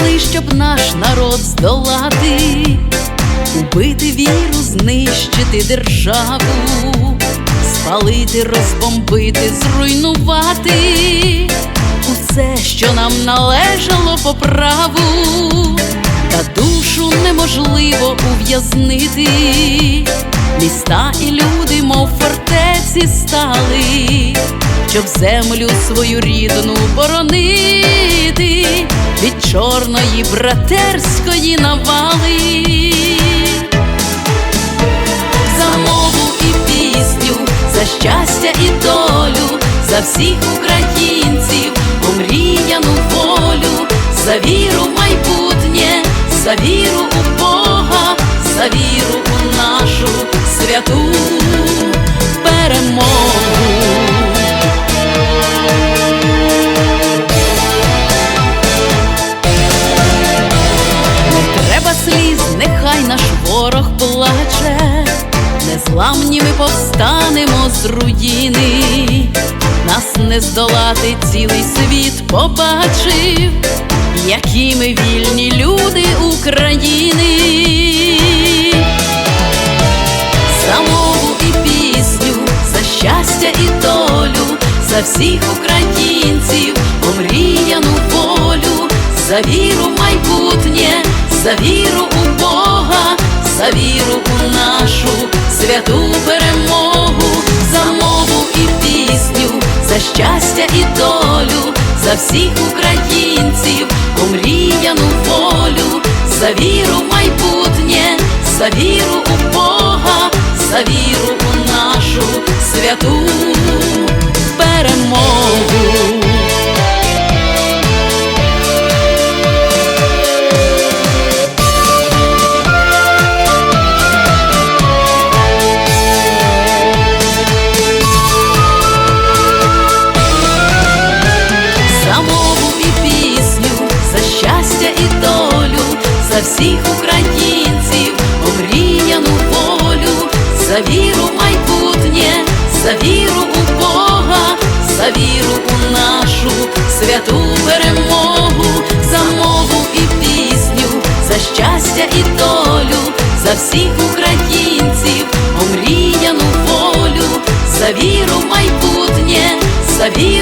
Прийшли, щоб наш народ здолати, убити віру, знищити державу, спалити, розбомбити, зруйнувати усе, що нам належало по праву, та душу неможливо ув'язнити. Міста і люди, мов фортеці, стали, щоб землю свою рідну боронити від чорної братерської навали. За мову і пісню, за щастя і долю, за всіх українців, омріяну волю, за віру в майбутнє, за віру у Бога, за віру у нашу святу перемогу. Плаче, незламні ми повстанемо з руїни, нас не здолати цілий світ побачив, які ми вільні люди України. За мову і пісню, за щастя і долю, за всіх українців, омріяну волю, за віру в майбутнє, за віру за віру у нашу святу перемогу, за мову і пісню, за щастя і долю, за всіх українців, омріяну волю, за віру в майбутнє, за віру всіх українців, омріяну волю, за віру в майбутнє, за віру у Бога, за віру у нашу святу перемогу, за мову і пісню, за щастя і долю, за всіх українців, омріяну волю, за віру в майбутнє, за віру